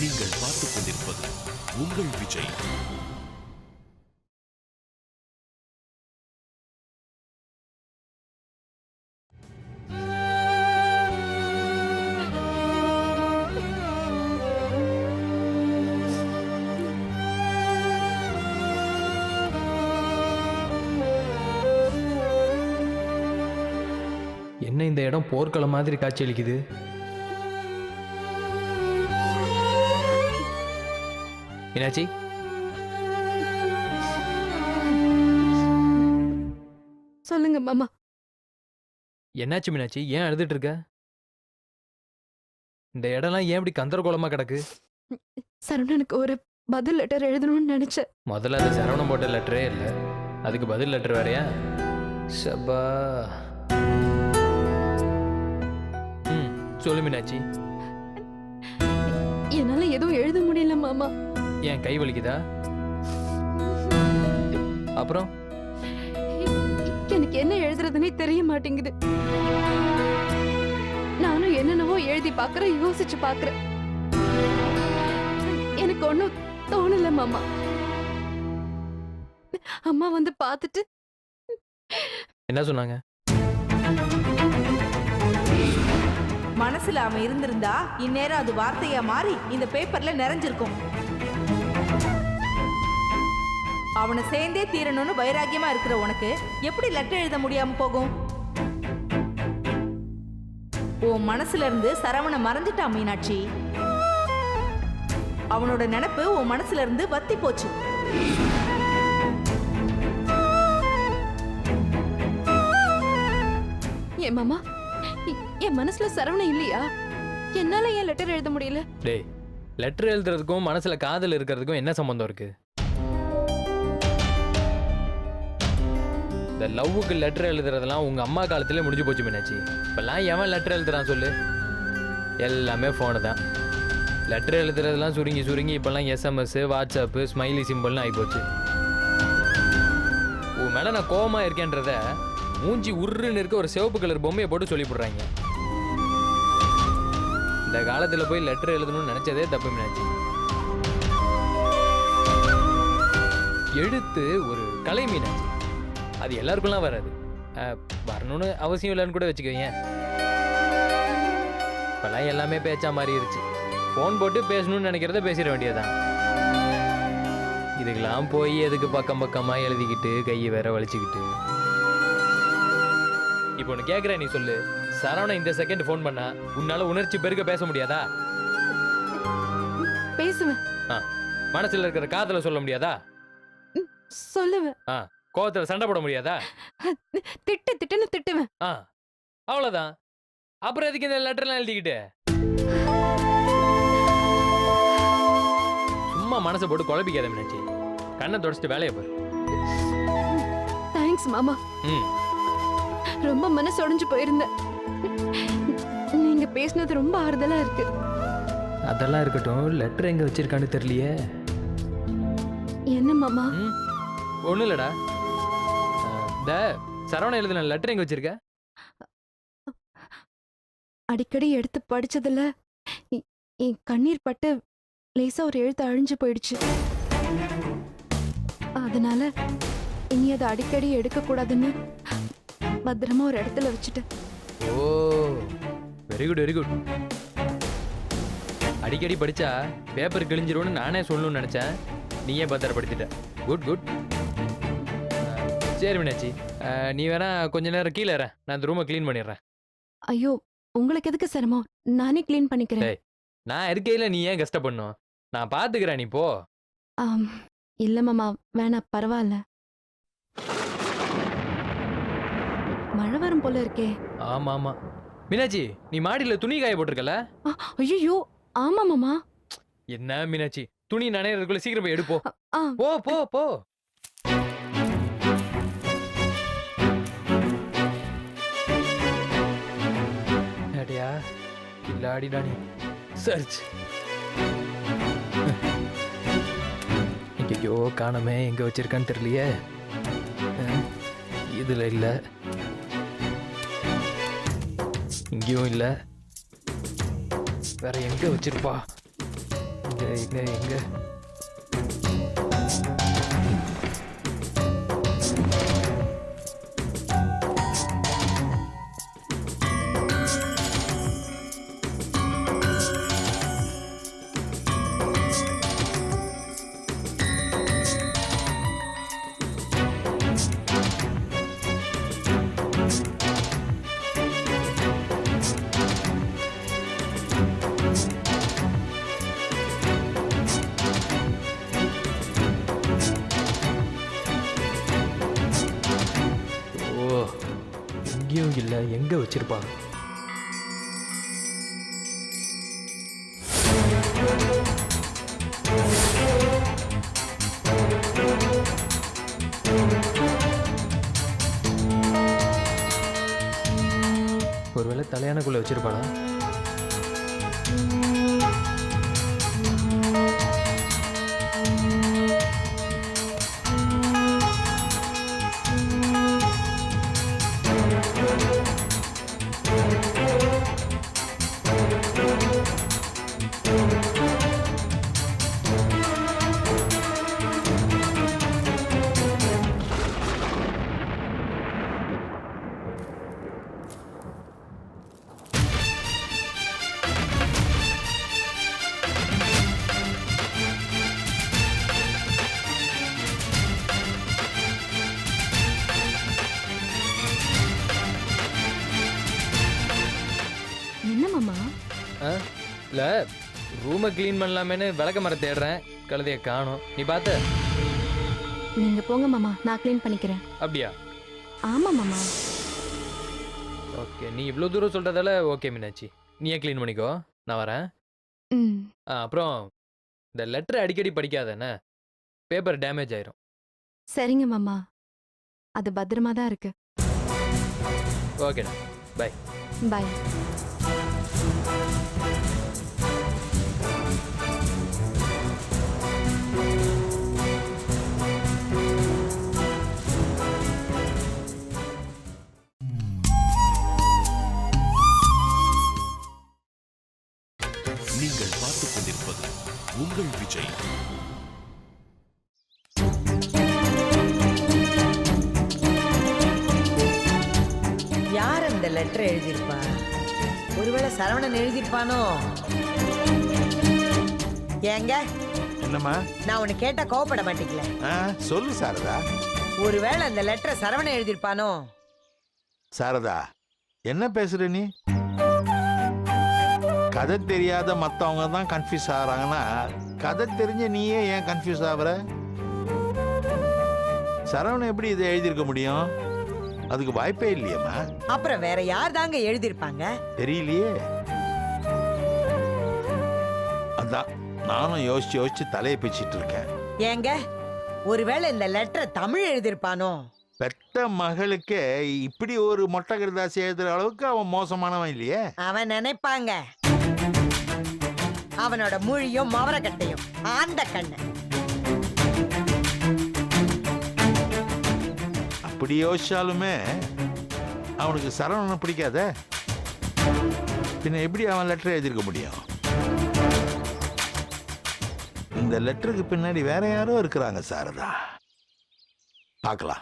நீங்கள் பார்த்துக் கொண்டிருப்பது உங்கள் விஜய். என்ன இந்த இடம் போர்க்களம் மாதிரி காட்சியளிக்குது மீனாட்சி சொல்லுங்க மாமா. என்னாச்சு மீனாட்சி? ஏன் அழுதுட்டு இருக்க? இந்த இடம்லாம் ஏன் இப்படி கந்தரகோலமா கிடக்கு? சரவணனுக்கு ஒரு பதில் லெட்டர் எழுதணும்னு நினைச்சேன். முதல்ல அது சரவணம் போட்ட லெட்டரே இல்லை. அதுக்கு பதில் லெட்டர் வேறயா? சபா. ம் சொல்லு மீனாட்சி. என்னால எதுவும் எழுத முடியல மாமா. ஏன் கை வலிக்குதா? அப்புறம்? எனக்கு என்ன எழுதுறதுனே தெரிய மாட்டேங்குது. நானும் என்னென்னவோ எழுதி பாக்குறேன் யோசிச்சு பாக்குறேன். எனக்கு ஒண்ணும் தோணல மாமா. அம்மா வந்து பார்த்துட்டு என்ன சொன்னாங்க? மனசுல அவன் இருந்திருந்தா இந்நேரம் அது வார்த்தையா மாறி இந்த பேப்பர்ல நிறைஞ்சிருக்கும். அவனை சேர்ந்தே தீரணும்னு வைராக்கியமா இருக்கிற உனக்கு எப்படி லெட்டர் எழுத முடியாம போகும்? உன் மனசுல இருந்து சரவண மறைஞ்சிட்டான் மீனாட்சி. அவனோட நினைப்பு உன் மனசுல இருந்து வத்தி போச்சு. என் மாமா என் மனசுல சரவணன் இல்லையா? என்னால ஏன் லெட்டர் எழுத முடியல? டேய் லெட்டர் எழுதுறதுக்கும் மனசுல காதல் இருக்கிறதுக்கும் என்ன சம்பந்தம் இருக்கு? இந்த லவ்வுக்கு லெட்டர் எழுதுறதெல்லாம் உங்க அம்மா காலத்திலே முடிஞ்சு போச்சு மீனாட்சி. இப்பெல்லாம் எவன் லெட்டர் எழுதுறான் சொல்லு? எல்லாமே ஃபோனு தான். லெட்டர் எழுதுறதெல்லாம் சுருங்கி சுருங்கி இப்பெல்லாம் எஸ்எம்எஸ் வாட்ஸ்அப்பு ஸ்மைலி சிம்பிள்னு ஆகிப்போச்சு உன் மேல நான் கோவமா இருக்கேன்றத மூஞ்சி உருன்னு இருக்க ஒரு சிவப்பு கலர் பொம்மையை போட்டு சொல்லிவிடுறாங்க இந்த காலத்தில் போய் லெட்டர் எழுதணும்னு நினச்சதே தப்பு மீனாட்சி. எழுத்து ஒரு கலை மீனாட்சி. அது எல்லாருக்கும்லாம் வராது. வரணும்னு அவசியம் இல்லைன்னு கூட வச்சுக்கோங்க இப்பெல்லாம் எல்லாமே பேச்சா மாறிடுச்சு ஃபோன் போட்டு பேசணும்னு நினைக்கிறத பேசிட வேண்டியதுதான். இதுக்கெல்லாம் போய் எதுக்கு பக்கம் பக்கமா எழுதிக்கிட்டு கையை வேற வலிச்சுக்கிட்டு? இப்போ ஒன்று கேட்குறேன் நீ சொல்லு. சரவணன் இந்த செகண்ட் ஃபோன் பண்ணா உன்னால உணர்ச்சி பெருக பேச முடியாதா? பேசுவேன். மனசுல இருக்கிற காதல சொல்ல முடியாதா? சொல்லுவேன். கோவத்துல சண்டை போட முடியாதா? திட்டு திட்டுன்னு திட்டுவேன். ஆ அவ்வளவுதான். அப்புறம் எதுக்கு இந்த லெட்டர்லாம் எழுதிக்கிட்டு? சும்மா மனசை போட்டு குழப்பிக்காத மீனாட்சி. கண்ணை தொடச்சிட்டு வேலையை பாரு. தேங்க்ஸ் மாமா. ம். ரொம்ப மனசு உடைஞ்சு போயிருந்தேன். நீங்க பேசுனது ரொம்ப ஆறுதலா இருக்கு. அதெல்லாம் இருக்கட்டும். லெட்டர் எங்க வச்சிருக்கான்னு தெரியலையே. என்ன மாமா? ஒன்றும் இல்லடா. இந்த சரவணன் எழுதின லெட்டர் எங்க வச்சிருக்க? அடிக்கடி எடுத்து படிச்சதுல என் கண்ணீர் பட்டு லேசா ஒரு எழுத்து அழிஞ்சு போயிடுச்சு. அதனால இனி அதை அடிக்கடி எடுக்க கூடாதுன்னு பத்திரமா ஒரு இடத்துல வச்சுட்டேன். Oh very good very good அடிக்கடி படிச்சா பேப்பர் கிழிஞ்சிரும்னு நானே சொல்லணும்னு நினைச்சேன். நீயே பத்திரப்படுத்திட்ட. குட் குட் சரி மீனாட்சி. நீ வேணா கொஞ்ச நேரம் கீழே இரு. நான் இந்த ரூமை க்ளீன் பண்ணிடுறேன். ஐயோ உங்களுக்கு எதுக்கு சிரமம்? நானே க்ளீன் பண்ணிக்கிறேன். நான் இருக்கையில நீ ஏன் கஷ்டப்படணும் நான் பாத்துக்கிறேன் நீ போ. இல்ல மாமா வேணாம் பரவாயில்ல மழை வரும் போல இருக்கே. ஆமா ஆமா. மீனாட்சி நீ மாடியில துணி காய போட்டிருக்கல ஐயோ ஆமா மாமா. என்ன மீனாட்சி துணி நனையறதுக்குள்ள சீக்கிரம் போய் எடுப்போ. ஆ. போ போ போ. அடியா இல்லாடிடா நீ சர்ச் ஐயோ காணமே எங்க வச்சிருக்கான்னு தெரியலையே. இதில் இதுல இல்ல. இங்கேயும் இல்ல. வேற எங்க வச்சிருப்பா? எங்க எங்க எங்க வச்சுருப்பாங்க. இல்லை ரூமை க்ளீன் பண்ணலாமேன்னு விளக்க மரம் தேடுறேன். கழுதையை காணோம். நீ பார்த்த. நீங்க போங்க மாமா. நான் க்ளீன் பண்ணிக்கிறேன். அப்படியா? ஆமா மாமா. ஓகே நீ இவ்வளோ தூரம் சொல்கிறதால ஓகே மீனாட்சி. நீயே க்ளீன் பண்ணிக்கோ. நான் வரேன். ம். ஆ அப்புறம் இந்த லெட்டர் அடிக்கடி படிக்காத என்ன? பேப்பர் டேமேஜ் ஆயிரும். சரிங்க மாமா. அது பத்திரமா தான் இருக்கு. ஓகேடா. பாய் நீங்கள் எழுதியிருப்பா ஒருவேளை சரவணன் எழுதியிருப்பானோ? ஏங்க என்னம்மா? நான் உன்னை கேட்டா கோவப்பட மாட்டீங்களே ஆ சொல்லு சாரதா. ஒருவேளை அந்த லெட்டரை சரவணன் எழுதியிருப்பானோ? சாரதா என்ன பேசுற நீ? கதை தெரியாத மத்தவங்க தான் கன்ஃபியூஸ் ஆகுறாங்கன்னா கதை தெரிஞ்ச நீயே ஏன் கன்ஃபியூஸ் ஆகுற? சரவணன் எப்படி இதை எழுதியிருக்க முடியும்? அதுக்கு வாய்ப்பே இல்லையம்மா. அப்புறம் வேற யார் தாங்க எழுதியிருப்பாங்க? தெரியலையே. அதான் நானும் யோசிச்சு யோசிச்சு தலையை பிச்சிட்டு இருக்கேன். ஏங்க ஒருவேளை இந்த லெட்டரை தமிழ் எழுதியிருப்பானோ? பெத்த மகளுக்கே இப்படி ஒரு மொட்டை கருதாசி எழுதுற அளவுக்கு அவன் மோசமானவன் இல்லையே. அவன் நினைப்பாங்க. அவனோட மொழியும் மவரக்கட்டையும் ஆந்த கண்ணை. அப்படி யோசிச்சாலுமே அவனுக்கு சரவணனை பிடிக்காத. பின்ன எப்படி அவன் லெட்டர் எழுதியிருக்க முடியும்? இந்த லெட்டருக்கு பின்னாடி வேற யாரோ இருக்கிறாங்க சாரதா. பார்க்கலாம்.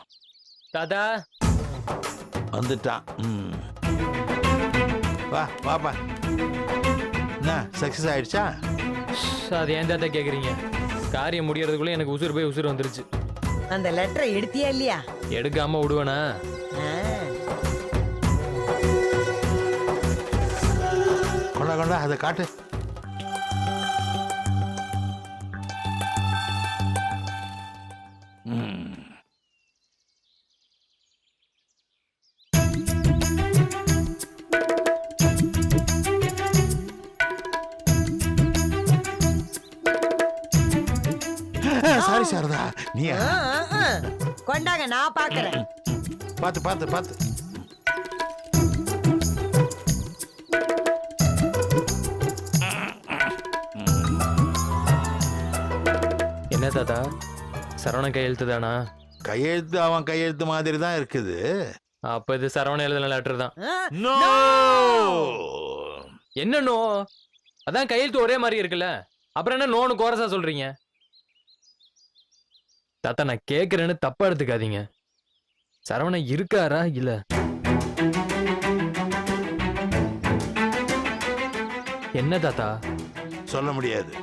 தாத்தா. வந்துட்டான். ம். வா வாப்பா. என்ன சக்சஸ் ஆயிடுச்சா? அது ஏன் தாத்தா கேட்குறீங்க காரியம் முடியறதுக்குள்ளே எனக்கு உசுறு போய் உசுறு வந்துருச்சு. அந்த லெட்டரை எடுத்தியா இல்லையா? எடுக்காம விடுவேனா. கொண்டா கொண்டா அதை காட்டு. நான் பாக்குறேன். பார்த்து பார்த்து பார்த்து என்ன தாத்தா? சரவணன் கையெழுத்து தானா கையெழுத்து அவன் கையெழுத்து மாதிரி தான் இருக்குது. அப்போ இது சரவணன் எழுதின லெட்டர் தான். ஆ, நோ அதான் கையெழுத்து ஒரே மாதிரி இருக்குல்ல. அப்புறம் என்ன நோனு கோரஸா சொல்றீங்க? தாத்தா நான் கேட்கறேன்னு தப்பா எடுத்துக்காதீங்க. சரவணன் இருக்காரா இல்ல? என்ன தாத்தா? சொல்ல முடியாது.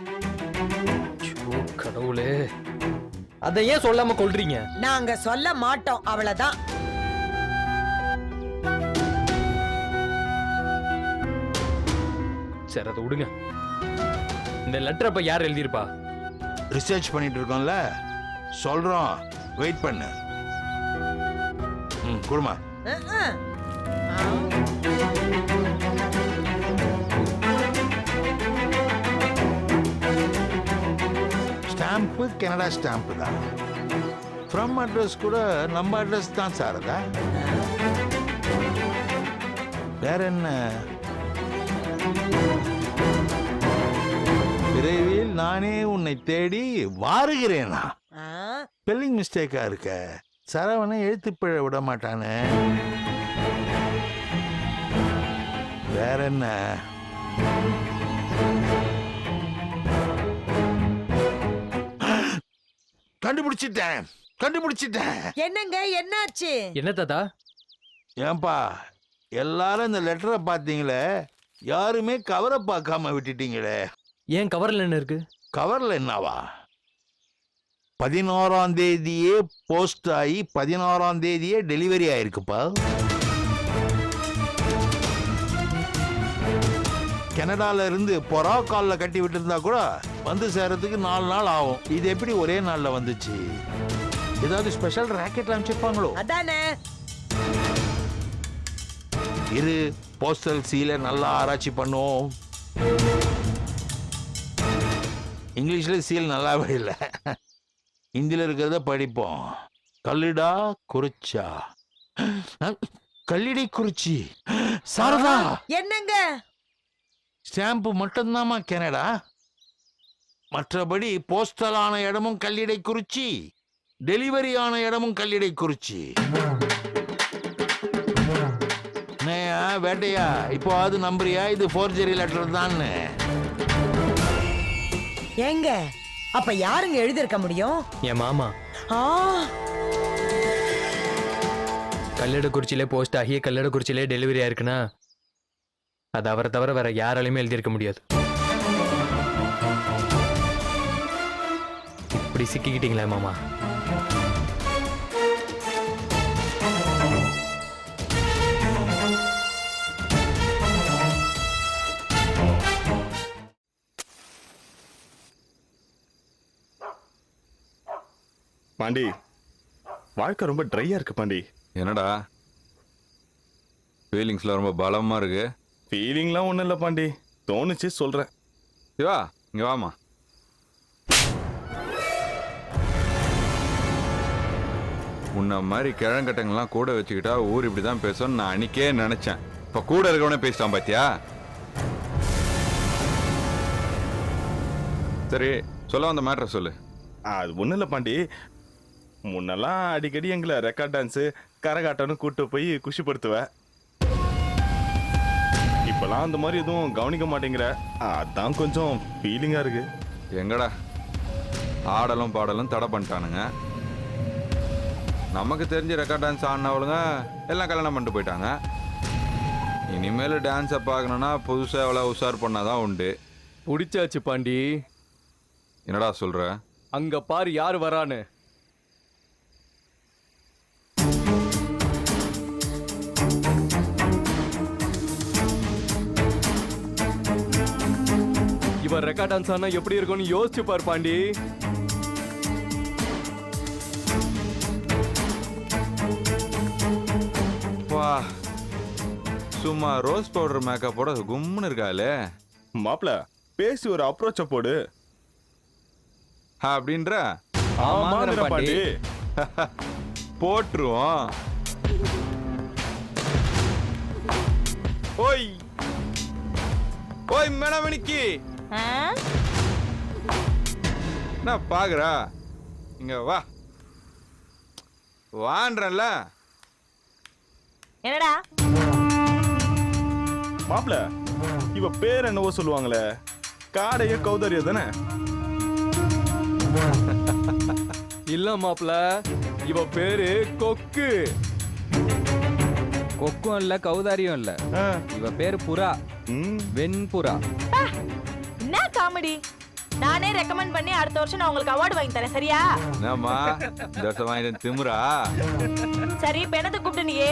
கடவுளே. அதை ஏன் சொல்லாம கொல்றீங்க? நாங்க சொல்ல மாட்டோம் அவ்வளவுதான். சரி அதை விடுங்க. இந்த லெட்டர் அப்ப யார் எழுதியிருப்பா? ரிசர்ச் பண்ணிட்டு இருக்கோம்ல. சொல்றோம். வெயிட் பண்ணு. குடுமா அஹ், அஹ். ஸ்டாம்ப்பு கனடா ஸ்டாம்ப்பு தான். ஃப்ரம் அட்ரஸ் கூட நம்ம அட்ரஸ் தான் சார் அதா வேற என்ன? விரைவில் நானே உன்னை தேடி வாருகிறேனா? ஸ்பெல்லிங் மிஸ்டேக்கா இருக்க. சரவணை எழுத்துப்பிழ விட மாட்டானே. வேற என்ன? கண்டுபிடிச்சிட்டேன். கண்டுபிடிச்சிட்டேன். என்னங்க என்னாச்சு? என்ன தாத்தா? ஏன்பா எல்லாரும் இந்த லெட்டரை பார்த்தீங்களே? யாருமே கவரை பார்க்காம விட்டுட்டீங்களே. ஏன் கவர்ல என்ன இருக்கு? கவர்ல என்னவா? பதினோராம் தேதியே போஸ்ட் ஆகி பதினோராம் தேதியே டெலிவரி ஆயிருக்குப்பா. கனடால இருந்து பொறா கால்ல கட்டி விட்டுருந்தா கூட வந்து சேரத்துக்கு நாலு நாள் ஆகும். இது எப்படி ஒரே நாள்ல வந்துச்சு? ஏதாவது ஸ்பெஷல் ராக்கெட்ல அமைச்சிருப்பாங்களோ அதானே. இரு போஸ்டல் சீலை நல்லா ஆராய்ச்சி பண்ணுவோம். இங்கிலீஷ்ல சீல் நல்லாவே இல்லை. ஹிந்தியில் இருக்கிறத படிப்போம். கல்லிடா குறிச்சா? கல்லிடை குறிச்சி. சாரதா! என்னங்க? ஸ்டாம்பு மட்டும்தாம்மா கனடா. மற்றபடி போஸ்டல் ஆன இடமும் கல்லிடை குறிச்சி. டெலிவரி ஆன இடமும் கல்லிடை குறிச்சி. வேட்டையா? இப்போ அது நம்புறியா? இது ஃபோர்ஜரி லெட்டர் தான் ஏங்க அப்ப யாருங்க எழுதிருக்க முடியும்? என் மாமா. ஆ. கல்லடக்குறிச்சியிலே போஸ்ட் ஆகி கல்லடக்குறிச்சியிலே டெலிவரி ஆயிருக்குன்னா அது அவரை தவிர வேற யாராலையுமே எழுதியிருக்க முடியாது. இப்படி சிக்கிக்கிட்டீங்களே மாமா. பாண்டி. வாழ்க்கை ரொம்ப ட்ரையா இருக்கு பாண்டி. என்னடா? ஃபீலிங்ஸ்ல ரொம்ப பலமா இருக்கு. ஃபீலிங்லாம் ஒன்றும் இல்லை பாண்டி. தோணுச்சு சொல்றேன். சிவா இங்க வாமா உன்ன மாதிரி கிழங்கட்டங்கள்லாம் கூட வச்சுக்கிட்டா ஊர் இப்படி தான் பேசும்னு நான் அன்னைக்கே நினைச்சேன். இப்ப கூட இருக்கவனே பேசிட்டான் பாத்தியா? சரி சொல்ல வந்த மேட்ரை சொல்லு. அது ஒன்றும் இல்லை பாண்டி. முன்னெல்லாம் அடிக்கடி எங்களை ரெக்கார்ட் டான்ஸு கரகாட்டம்னு கூட்டு போய் குஷிப்படுத்துவேன் இப்பெல்லாம் அந்த மாதிரி எதுவும் கவனிக்க மாட்டேங்கிற. அதான் கொஞ்சம் ஃபீலிங்காக இருக்கு. எங்கடா? ஆடலும் பாடலும் தடை பண்ணிட்டானுங்க. நமக்கு தெரிஞ்ச ரெக்கார்ட் டான்ஸ் ஆடினவளுங்க எல்லாம் கல்யாணம் பண்ணிட்டு போயிட்டாங்க. இனிமேல் டான்ஸை பார்க்கணுன்னா புதுசாக எவ்வளோ உஷார் பண்ணாதான் உண்டு. புடிச்சாச்சு பாண்டி. என்னடா சொல்ற? அங்க பாரு யார் வரான்னு. ரெக்கார்ட் டான்ஸ் ஆனா எப்படி இருக்கும்னு யோசிச்சு பார் பாண்டி. வா. சும்மா ரோஸ் பவுடர் மேக்கப்போட கும்முன்னு இருக்காளே. மாப்பிள பேசி ஒரு அப்ரோச்சை போடு. அப்படின்ற? ஆமாங்கிற பாண்டி. போட்டுருவோம். ஓய். ஓய் மேடமணிக்கு என்ன பாக்குறா? இங்க வா. வான்றல என்னடா? மாப்பிள இவ பேர் என்னவோ சொல்லுவாங்களே. காடைய கௌதரியம் தானே? இல்ல மாப்ள இவ பேரு கொக்கு. கொக்கும் இல்ல கௌதாரியும் இல்ல. இவ பேரு புறா. ம், வெண்புறா. என்ன காமெடி? நானே ரெக்கமெண்ட் பண்ணி அடுத்த வருஷம் நான் உங்களுக்கு அவார்டு வாங்கி தரேன் சரியா? என்னம்மா இந்த வருஷம் வாங்கிட்டு திமுறா? சரி இப்ப என்னத்தை கூப்பிட்டு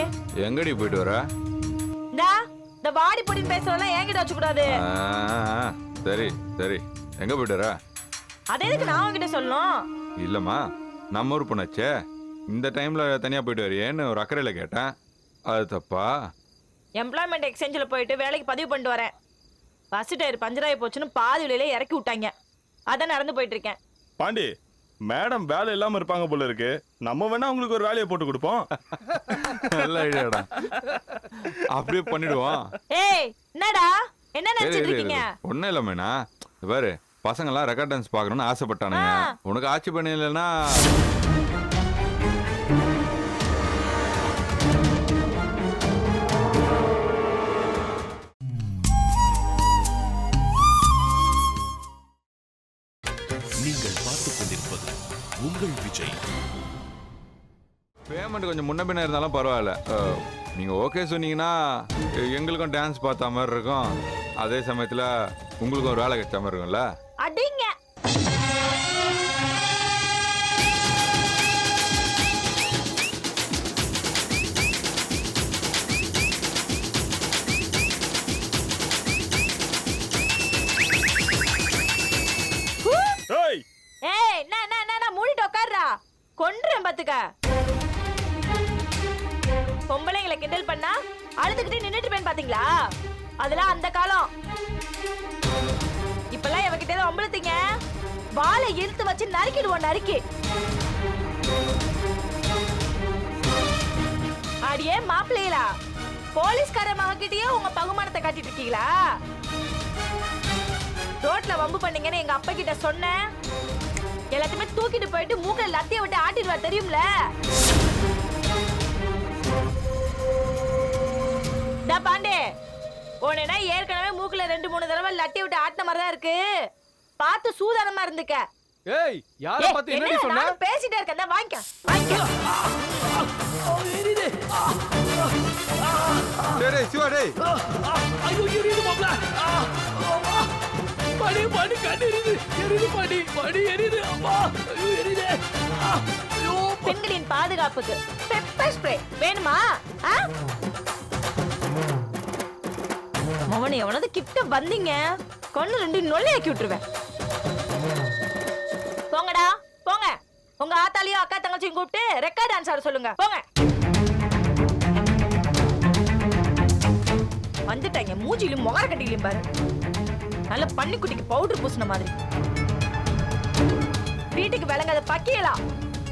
எங்கடி போயிட்டு வர? இந்தா இந்த வாடி பொடின்னு பேசுறதெல்லாம் என்கிட்ட வச்சு கூடாது ஆ, ஆ, சரி சரி. எங்க போயிட்டு வர? அதே எதுக்கு நான் உங்ககிட்ட சொல்லணும்? இல்லம்மா நம்ம ஊர் பொண்ணாச்சே. இந்த டைம்ல தனியா போயிட்டு வரிయేன்னு ஒரு அக்கறையில கேட்டேன். அது தப்பா? எம்ப்ளாய்மெண்ட் எக்ஸ்சேஞ்சில் போயிட்டு வேலைக்கு பதிவு பண்ணிட்டு வரேன். பஸ் டயர் பஞ்சராகி போச்சுன்னு பாதி விலையில இறக்கி விட்டாங்க. அதான் நடந்து போயிட்டு இருக்கேன் பாண்டி மேடம் வேலை இல்லாம இருப்பாங்க போல இருக்கு. நம்ம வேணா உங்களுக்கு ஒரு வேலையை போட்டு கொடுப்போம். நல்ல ஐடியாடா. அப்படியே பண்ணிடுவோம். ஏய் என்னடா? என்ன நினைச்சிட்டு இருக்கீங்க ஒன்னும் இல்ல மீனா. பாரு பசங்கெல்லாம் ரெக்கார்ட் டான்ஸ் பார்க்கணும்னு ஆசைப்பட்டானுங்க. உனக்கு ஆட்சி பண்ணி பேமெண்ட் கொஞ்சம் முன்ன பின்ன இருந்தாலும் பரவாயில்ல. அஹ், நீங்க ஓகே சொன்னீங்கன்னா எங்களுக்கும் டான்ஸ் பார்த்த மாதிரி இருக்கும். அதே சமயத்துல உங்களுக்கும் ஒரு வேலை கிடைச்ச மாதிரி இருக்கும்ல? அடிங்க. ஏய்! ஏய் என்ன என்ன என்ன, என்ன மூடிட்டு உட்கார்றா கொன்றும் பாத்துக்க. பொம்பளைங்களை கிண்டல் பண்ணா அழுதுகிட்டே நின்றுட்டு போய் பாத்தீங்களா? அதெல்லாம் அந்த காலம். இப்பெல்லாம் இவகிட்ட ஏதோ அம்பளத்தீங்க வாழை இழுத்து வச்சு நறுக்கிடுவோம் நறுக்கி. அடியே மாப்பிள்ளைகளா போலீஸ்கார மகக்கிட்டயே உங்க பகுமானத்தை காட்டிட்டு இருக்கீங்களா? ரோட்ல வம்பு பண்ணீங்கன்னு எங்க அப்பா கிட்ட சொன்னேன். எல்லாத்தையுமே தூக்கிட்டு போயிட்டு மூக்கல லத்திய விட்டு ஆட்டிடுவார் தெரியும்ல? டா பாண்டே. உடனே ஏற்கனவே மூக்குல ரெண்டு மூணு தடவை லட்டி விட்டு ஆட்டின மாதிரி தான் இருக்கு. பார்த்து சூதானமா இருந்துக்க. ஏய் யார பார்த்து என்ன என்னடி சொன்ன? நானும் பேசிட்டே இருக்கேன். இந்தா வாங்கிக்க வாங்கிக்க. டேய், டேய், சிவா டேய். ஐயோ எரியுது மாப்ள படி படி கண்ணு எரியுது. எரியுது படி படி எரியுது. அம்மா ஐயோ எரியுது. ஐயோ பெண்களின் பாதுகாப்புக்கு பெப்பர் ஸ்ப்ரே வேணுமா? ஆ? அவனை எவனது கிட்ட வந்தீங்க கண்ணு ரெண்டு நொல்லையாக்கி விட்டுருவேன். போங்கடா போங்க. உங்க ஆத்தாலையும் அக்கா தங்கச்சியும் கூப்பிட்டு ரெக்கார்ட் டான்ஸ் ஆட சொல்லுங்க. போங்க. வந்துட்டாங்க மூஞ்சிலும் முகர கட்டிலையும் பாரு. நல்ல பன்னிக்குட்டிக்கு பவுடர் பூசின மாதிரி. வீட்டுக்கு விளங்காத பக்கியலாம்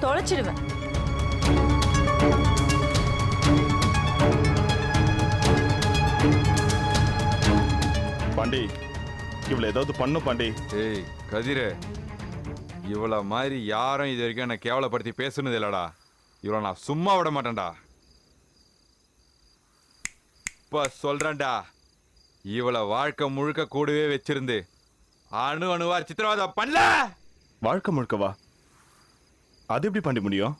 தொலைச்சிடுவேன். பாண்டி. இவ்வளவு ஏதாவது பண்ணு பாண்டி. ஏய் கதிரு. இவள மாதிரி யாரும் இது வரைக்கும் என்னை கேவலப்படுத்தி பேசுனது இல்லடா. இவளை நான் சும்மா விட மாட்டேன்டா. இப்ப சொல்றேன்டா. இவளை வாழ்க்கை முழுக்க கூடவே வச்சிருந்து அணு அணுவா சித்திரவதை பண்ணல வாழ்க்கை முழுக்கவா? அது எப்படி பாண்டி முடியும்?